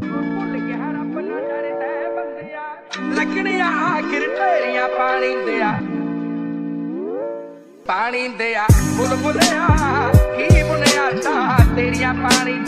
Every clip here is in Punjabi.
ਭੁੱਲ ਆਖਿਰ ਪਾਣੀ ਦਿਆ। ਪਾਣੀ ਦਿਆ ਬੁਲਬੁਲਿਆ ਕੀ ਬੁਨਿਆ ਤਾ ਤੇਰੀਆਂ ਪਾਣੀ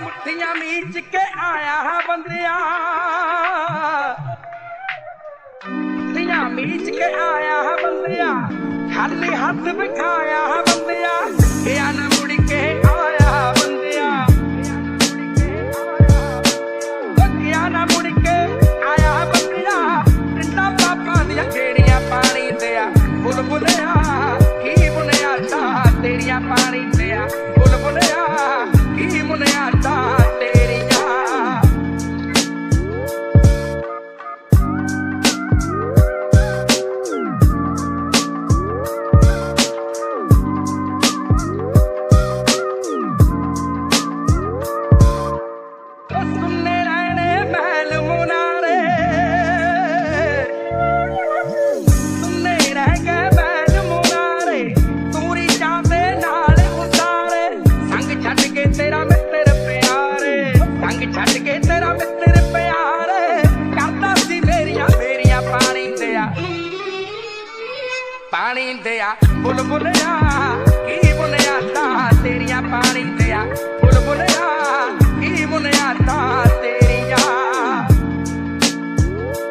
ਮੁੱਠੀਆਂ ਮੀਚ ਕੇ ਆਇਆ ਹਾਂ ਬੰਦਿਆ ਮੁੱਠੀਆਂ ਮੀਚ ਕੇ ਆਇਆ ਹਾਂ ਬੰਦਿਆ ਖਾਲੀ ਹੱਥ ਵਿਖਾਇਆ ਹਾਂ ਬੰਦਿਆ ਗਿਆ ਨਾ ਮੁੜ ਕੇ ਆਇਆ ਬੰਦਿਆ ਗਿਆ ਨਾ ਮੁੜ ਕੇ ਆਇਆ ਬੰਦਿਆ ਪਿੰਡਾਂ ਪਾਪਾਂ ਦੀਆਂ ਖੇੜੀਆਂ ਪਾਣੀ ਦਿਆ ਬੁਲਬੁਲਿਆ ਕੀ ਬੁਨਿਆ ਤਾਂ ਤੇਰੀਆਂ ਪਾਣੀ ਦਿਆ ਬੁਲਬੁਲਿਆ ਕੀ ਬੁਨਿਆ ਛੱਡ ਕੇ ਤੇਰਾ ਮਿੱਤਰ ਪਿਆਰ ਕਰਦਾ ਸੀ ਮੇਰੀਆਂ ਮੇਰੀਆਂ ਪਾਣੀ ਦਿਆ ਪਾਣੀ ਦਿਆ ਬੁਲਬੁਲਿਆ, ਕੀ ਬੁਨਿਆ ਤਾਂ ਤੇਰੀਆਂ ਪਾਣੀ